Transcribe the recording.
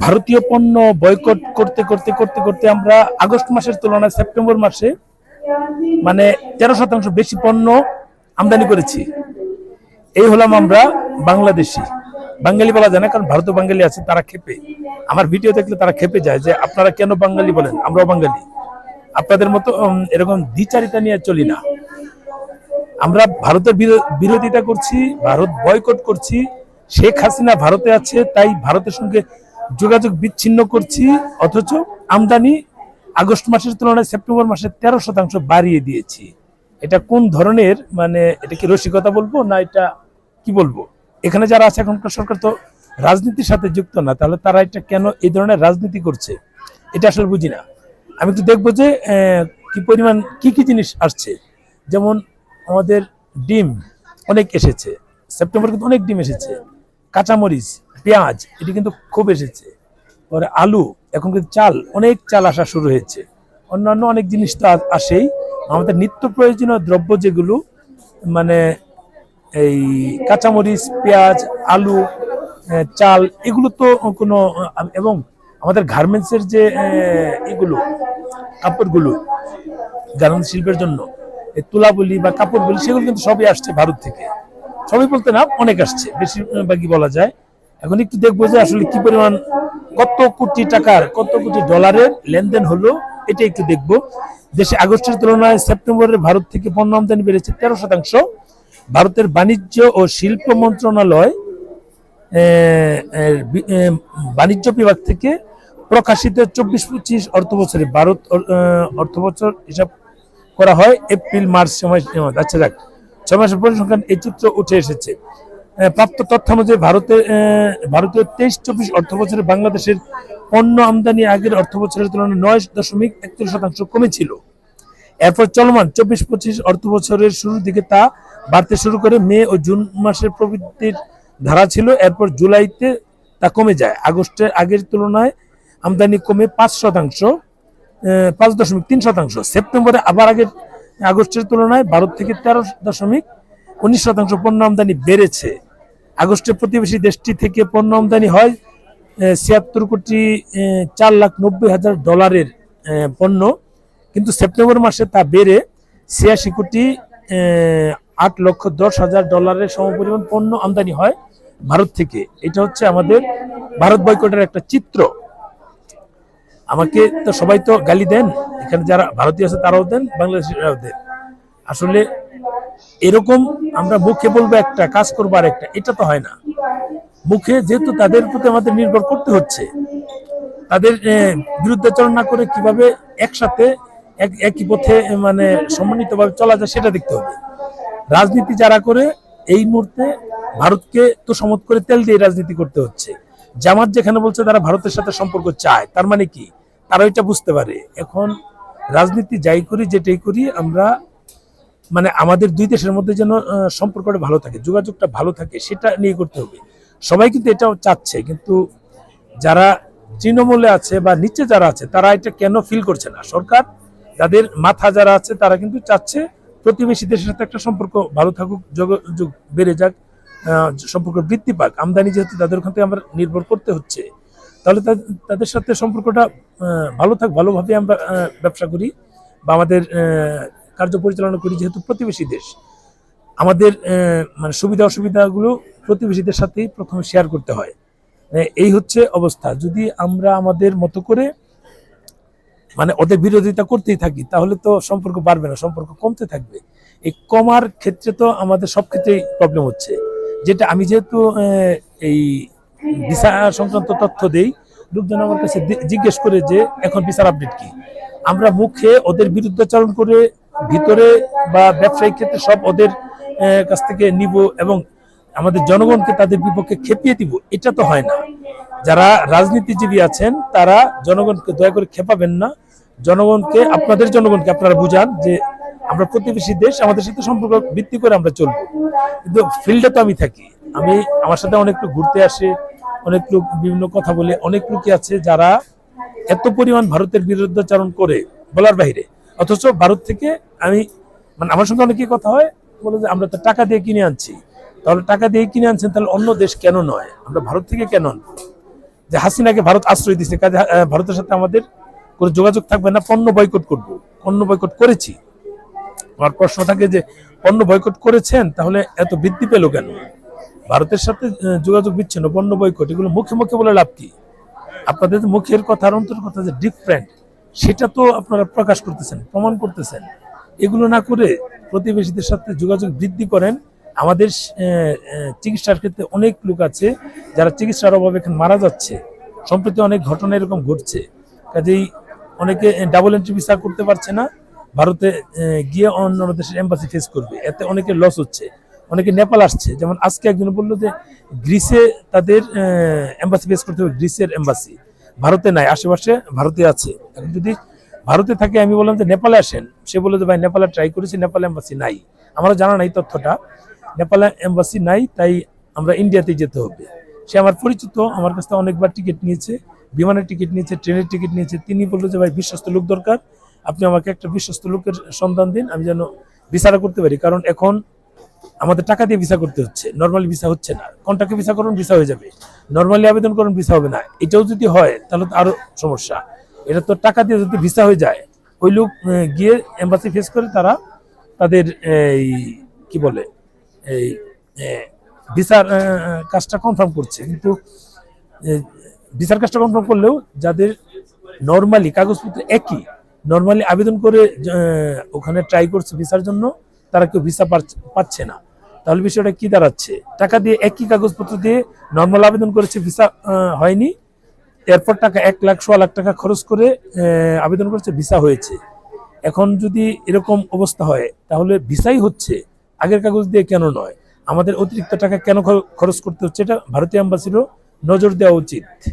ভারতীয় পণ্য বয়কট করতে করতে করতে করতে আমরা আগস্ট মাসের তুলনায় সেপ্টেম্বর মাসে মানে তেরো শতাংশ বেশি পণ্য আমদানি করেছি। এই হলাম আমরা বাংলাদেশি। বাঙালি বলা যায় না, কারণ ভারতীয় বাঙালি আছে, তারা খেপে। আমার ভিডিও দেখলে তারা খেপে যায় যে আপনারা কেন বাঙালি বলেন? আমরাও বাঙালি। আপনাদের মতো এরকম দ্বিচারিতা নিয়ে চলি না। আমরা ভারতের বিরো- বিরোধিতা করছি, ভারত বয়কট করছি। শেখ হাসিনা ভারতে আছে, তাই ভারতের সঙ্গে যোগাযোগ বিচ্ছিন্ন করছি, অথচ আমদানি আগস্ট মাসের তুলনায় সেপ্টেম্বর মাসে তেরো শতাংশ বাড়িয়ে দিয়েছি। এটা কোন ধরনের মানে এটা কি রসিকতা বলব না এটা কি বলব? এখানে যারা আছে, এখনকার সরকার তো রাজনীতির সাথে যুক্ত না, তাহলে তারা এটা কেন এই ধরনের রাজনীতি করছে? এটা আসলে বুঝি না। আমি তো দেখব যে কি পরিমাণ, কি কি জিনিস আসছে। যেমন আমাদের ডিম অনেক এসেছে, সেপ্টেম্বর কিন্তু অনেক ডিম এসেছে। কাঁচামরিচ পেঁয়াজ, এটি কিন্তু খুব এসেছে। পরে আলু, এখন কিন্তু চাল, অনেক চাল আসা শুরু হয়েছে। অন্যান্য অনেক জিনিস তো আসেই। আমাদের নিত্য প্রয়োজনীয় দ্রব্য যেগুলো মানে এই কাঁচামরিচ, পেঁয়াজ, আলু চাল, এগুলো তো কোনো, এবং আমাদের গার্মেন্টসের যে এগুলো, কাপড়গুলো গার্মেন্টস শিল্পের জন্য, এই তুলা বলি বা কাপড় বলি সেগুলো কিন্তু সবই আসছে ভারত থেকে। সবই বলতে না, অনেক আসছে। বেশিরভাগই বলা যায়। এখন একটু দেখব যে আসলে কি পরিমাণ, কত কোটি টাকার, কত কোটি ডলারের লেনদেন হলো, এটা একটু দেখব। দেশে আগস্টের তুলনায় সেপ্টেম্বরে ভারত থেকে পণ্য আমদানি বেড়েছে তেরো শতাংশ। ভারতের বাণিজ্য ও শিল্প মন্ত্রণালয় বাণিজ্য বিভাগ থেকে প্রকাশিত চব্বিশ পঁচিশ অর্থ বছরে ভারত অর্থ বছর হিসাব করা হয় এপ্রিল, মার্চ সময় আচ্ছা যাক, ছয় মাসের পরিসংখ্যান এই চিত্র উঠে এসেছে। প্রাপ্ত তথ্য অনুযায়ী ভারতের এ, ভারতীয় তেইশ চব্বিশ অর্থ বছরে বাংলাদেশের পণ্য আমদানি আগের অর্থ বছরের তুলনায় নয় দশমিক একত্রিশ শতাংশ কমেছিল। এরপর চলমান চব্বিশ পঁচিশ অর্থ বছরের শুরুর দিকে তা বাড়তে শুরু করে মে ও জুন মাসের প্রবৃদ্ধির ধারা ছিল। এরপর জুলাইতে তা কমে যায়। আগস্টের আগের তুলনায় আমদানি কমে পাঁচ শতাংশ পাঁচ দশমিক তিন শতাংশ। সেপ্টেম্বরে আবার আগের আগস্টের তুলনায় ভারত থেকে তেরো দশমিক উনিশ শতাংশ পণ্য আমদানি বেড়েছে। আগস্টে প্রতিবেশী দেশটি থেকে পণ্য আমদানি হয় ছিয়াত্তর কোটি চার লাখ নব্বই হাজার ডলারের পণ্য। কিন্তু সেপ্টেম্বর মাসে তা বেড়ে ছিয়াশি কোটি আট লক্ষ দশ হাজার ডলারের সমপরিমাণ পণ্য আমদানি হয় ভারত থেকে। এটা হচ্ছে আমাদের ভারত বয়কটের একটা চিত্র। আমাকে তো সবাই তো গালি দেন। এখানে যারা ভারতীয় আছে তারাও দেন, বাংলাদেশিরাও দেন। আসলে এরকম আমরা মুখে বলব একটা, কাজ করব আর একটা এটা তো হয় না। মুখে যেহেতু তাদের প্রতি আমাদের নির্ভর করতে হচ্ছে, তাদের বিরুদ্ধাচরণ না করে কীভাবে একসাথে এক- একই পথে মানে সম্মানিতভাবে চলা যায় সেটা দেখতে হবে। রাজনীতি যারা করে, এই মুহূর্তে ভারতকে তো সমত করে তেল দিয়ে রাজনীতি করতে হচ্ছে। জামাত যেখানে বলছে তারা ভারতের সাথে সম্পর্ক চায়, তার মানে কি? তারা এটা বুঝতে পারে। এখন রাজনীতি যাই করি, যেটাই করি, আমরা মানে আমাদের দুই দেশের মধ্যে যেন সম্পর্কটা ভালো থাকে, যোগাযোগটা ভালো থাকে, সেটা নিয়ে করতে হবে। সবাই কিন্তু এটাও চাচ্ছে, কিন্তু যারা তৃণমূলে আছে বা নিচে যারা আছে, তারা এটা কেন ফিল করছে না? সরকার, যাদের মাথা যারা আছে, তারা কিন্তু চাচ্ছে প্রতিবেশী দেশের সাথে একটা সম্পর্ক ভালো থাকুক, যোগাযোগ বেড়ে যাক সম্পর্ক বৃদ্ধি পাক। আমদানি যেহেতু তাদের ওখান থেকে আমরা নির্ভর করতে হচ্ছে, তাহলে তাদের সাথে সম্পর্কটা ভালো থাক, ভালোভাবে আমরা ব্যবসা করি বা আমাদের কার্য পরিচালনা করি যেহেতু প্রতিবেশী দেশ। আমাদের মানে সুবিধা অসুবিধাগুলো প্রতিবেশীদের সাথেই প্রথমে শেয়ার করতে হয়। এই হচ্ছে অবস্থা। যদি আমরা আমাদের মতো করে মানে ওদের বিরোধিতা করতেই থাকি, তাহলে তো সম্পর্ক বাড়বে না, সম্পর্ক কমতে থাকবে। এই কমার ক্ষেত্রে তো আমাদের সব ক্ষেত্রেই প্রবলেম হচ্ছে। যেটা আমি যেহেতু এই ভিসা সংক্রান্ত তথ্য দেই, লোকজন আমার কাছে জিজ্ঞেস করে যে এখন ভিসার আপডেট কি? আমরা মুখে ওদের বিরুদ্ধাচরণ করে ভিতরে বা ব্যবসায়িক ক্ষেত্রে সব ওদের কাছ থেকে নিব এবং আমাদের জনগণকে তাদের বিপক্ষে খেপিয়ে দিব, এটা তো হয় না। যারা রাজনীতিজীবী আছেন, তারা জনগণকে দয়া করে খেপাবেন না। জনগণকে, আপনাদের জনগণকে আপনারা বুঝান যে আমরা প্রতিবেশী দেশ, আমাদের সাথে সম্পর্ক ভিত্তি করে আমরা চলবো। কিন্তু ফিল্ডে তো আমি থাকি। আমি, আমার সাথে অনেক লোক ঘুরতে আসে, অনেক লোক বিভিন্ন কথা বলে, অনেক লোকই আছে যারা এত পরিমাণ ভারতের বিরুদ্ধাচরণ করে বলার বাইরে। অথচ ভারত থেকে আমি মানে আমার সঙ্গে অনেকেই কথা হয়, বলে যে আমরা তো টাকা দিয়ে কিনে আনছি। তাহলে টাকা দিয়ে কিনে আনছেন, তাহলে অন্য দেশ কেন নয়? আমরা ভারত থেকে কেন যে হাসিনাকে ভারত আশ্রয় দিচ্ছে কাজে ভারতের সাথে আমাদের কোনো যোগাযোগ থাকবে না, পণ্য বয়কট করব, পণ্য বয়কট করেছি। আমার প্রশ্ন থাকে যে, পণ্য বয়কট করেছেন, তাহলে এত বৃদ্ধি পেল কেন? ভারতের সাথে যোগাযোগ বিচ্ছিন্ন, পণ্য বয়কট, এগুলো মুখে মুখে বলে লাভ কি? আপনাদের মুখের কথা, আর অন্তর কথা যে ডিফারেন্ট সেটা তো আপনারা প্রকাশ করতেছেন, প্রমাণ করতেছেন। এগুলো না করে প্রতিবেশীদের সাথে যোগাযোগ বৃদ্ধি করেন। আমাদের চিকিৎসার ক্ষেত্রে অনেক লোক আছে যারা চিকিৎসার অভাবে এখন মারা যাচ্ছে। সম্প্রতি অনেক ঘটনা এরকম ঘটছে। কাজেই অনেকে ডাবল এন্ট্রি ভিসা করতে পারছে না। ভারতে গিয়ে অন্য অন্য দেশের এম্বাসি ফেস করবে। এতে অনেকের লস হচ্ছে। অনেকে নেপাল আসছে। যেমন আজকে একজন বলল যে, গ্রিসে তাদের এম্বাসি ফেস করতে হবে, গ্রিসের এম্বাসি ভারতে নাই, আশেপাশে ভারতে আছে। এখন যদি ভারতে থাকে, আমি বললাম যে নেপালে আসেন। সে বলল যে, ভাই, নেপালে ট্রাই করেছি, নেপাল এম্বাসি নাই। আমারও জানা নাই তথ্যটা। নেপালে এম্বাসি নাই, তাই আমরা ইন্ডিয়াতে যেতে হবে। সে আমার পরিচিত, আমার কাছ থেকে অনেকবার টিকিট নিয়েছে, বিমানের টিকিট নিয়েছে, ট্রেনের টিকিট নিয়েছে। তিনি বলল যে, ভাই, বিশ্বস্ত লোক দরকার। আপনি আমাকে একটা বিশ্বস্ত লোকের সন্ধান দিন, আমি যেন বিচারা করতে পারি। কারণ এখন আমাদের টাকা দিয়ে ভিসা করতে হচ্ছে নর্মালি ভিসা হচ্ছে না। কন্ট্রাক্টে ভিসা করুন ভিসা হয়ে যাবে। নর্মালি আবেদন করুন ভিসা হবে না। এটাও যদি হয়, তাহলে তো আরও সমস্যা। এটা তো টাকা দিয়ে যদি ভিসা হয়ে যায়, ওই লোক গিয়ে এম্বাসি ফেস করে তারা তাদের এই, কি বলে, এই ভিসার কাজটা কনফার্ম করছে। কিন্তু ভিসার কাজটা কনফার্ম করলেও যাদের নর্মালি কাগজপত্র একই নর্মালি আবেদন করে ওখানে ট্রাই করছে ভিসার জন্য, তারা কেউ ভিসা পাচ্ছে না। তাহলে বিষয়টা কি দাঁড়াচ্ছে? টাকা দিয়ে একই কাগজপত্র দিয়ে নর্মাল আবেদন করেছে ভিসা হয়নি। এরপর টাকা এক লাখ সোয়া লাখ টাকা খরচ করে আবেদন করেছে ভিসা হয়েছে। এখন যদি এরকম অবস্থা হয়, তাহলে ভিসাই হচ্ছে, আগের কাগজ দিয়ে কেন নয়? আমাদের অতিরিক্ত টাকা কেন খর- খরচ করতে হচ্ছে? এটা ভারতীয় অ্যাম্বাসিরও নজর দেওয়া উচিত।